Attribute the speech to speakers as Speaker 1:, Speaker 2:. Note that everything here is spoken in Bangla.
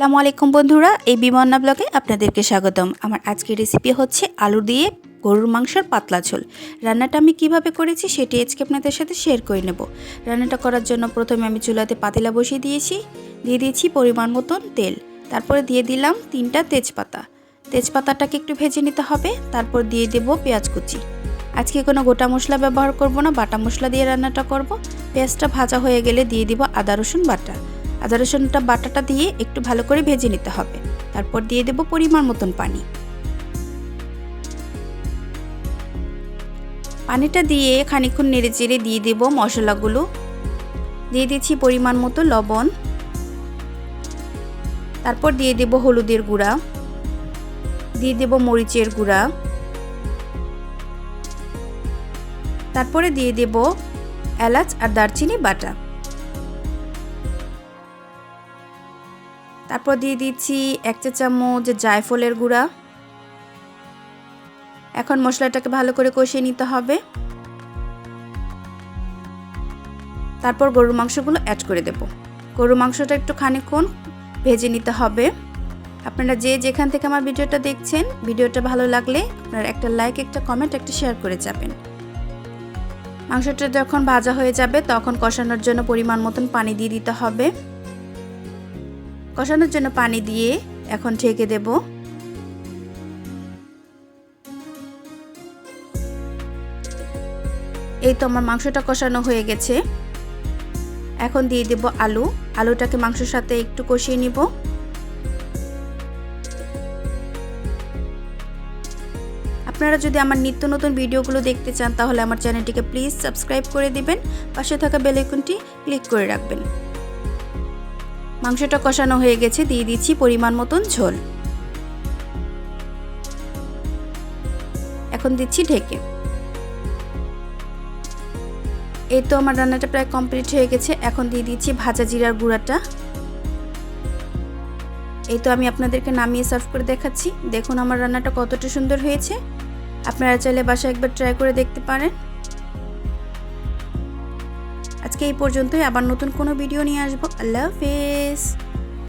Speaker 1: আসসালামু আলাইকুম বন্ধুরা, এই বিমন্না ব্লগে আপনাদেরকে স্বাগতম। আমার আজকের রেসিপি হচ্ছে আলু দিয়ে গরুর মাংসের পাতলা ঝোল। রান্নাটা আমি কীভাবে করেছি সেটি আজকে আপনাদের সাথে শেয়ার করে নেব। রান্নাটা করার জন্য প্রথমে আমি চুলাতে পাতিলা বসিয়ে দিয়েছি, দিয়ে দিয়েছি পরিমাণ মতন তেল। তারপরে দিয়ে দিলাম তিনটা তেজপাতা। তেজপাতাটাকে একটু ভেজে নিতে হবে, তারপর দিয়ে দেব পেঁয়াজ কুচি। আজকে কোনো গোটা মশলা ব্যবহার করব না, বাটা মশলা দিয়ে রান্নাটা করব। পেঁয়াজটা ভাজা হয়ে গেলে দিয়ে দিব আদা রসুন বাটা। আদা, রসুনটা বাটাটা দিয়ে একটু ভালো করে ভেজে নিতে হবে। তারপর দিয়ে দেব পরিমাণ মতন পানি। পানিটা দিয়ে খানিক্ষণ নেড়ে চেড়ে দিয়ে দেব মশলাগুলো। দিয়ে দিচ্ছি পরিমাণ মতো লবণ। তারপর দিয়ে দেব হলুদের গুঁড়া। দিয়ে দেব মরিচের গুঁড়া। তারপরে দিয়ে দেব এলাচ আর দারচিনি বাটা। তারপর দিয়ে দিচ্ছি এক চা চামচ জায়ফলের গুঁড়া। এখন মশলাটাকে ভালো করে কষিয়ে নিতে হবে। তারপর গরুর মাংসগুলো অ্যাড করে দেব। গরুর মাংসটা একটু খানিক্ষণ ভেজে নিতে হবে। আপনারা যে যেখান থেকে আমার ভিডিওটা দেখছেন, ভিডিওটা ভালো লাগলে আপনারা একটা লাইক একটা কমেন্ট একটা শেয়ার করে যাবেন। মাংসটা যখন ভাজা হয়ে যাবে, তখন কষানোর জন্য পরিমাণ মতন পানি দিয়ে দিতে হবে। কষানোর জন্য পানি দিয়ে এখন ঢেকে দেব। এই তো আমার মাংসটা কষানো হয়ে গেছে। এখন দিয়ে দেব আলু। আলুটাকে মাংসের সাথে একটু কষিয়ে নিব। আপনারা যদি আমার নিত্য নতুন ভিডিওগুলো দেখতে চান, তাহলে আমার চ্যানেলটিকে প্লিজ সাবস্ক্রাইব করে দিবেন। পাশে থাকা বেলাইকনটি ক্লিক করে রাখবেন। মাংসটা কষানো হয়ে গেছে, দিয়ে দিচ্ছি পরিমাণ মতন ঝোল। এখন দিচ্ছি ঢেকে। এই তো আমার রান্নাটা প্রায় কমপ্লিট হয়ে গেছে, এখন দিয়ে দিচ্ছি ভাজা জিরার গুঁড়াটা। এই তো আমি আপনাদেরকে নামিয়ে সার্ভ করে দেখাচ্ছি। দেখুন আমার রান্নাটা কতটা সুন্দর হয়েছে। আপনারা চাইলে বাসায় একবার ট্রাই করে দেখতে পারেন। আজকে এই পর্যন্তই। আবার নতুন কোনো ভিডিও নিয়ে আসব। আল্লাহ হাফেজ।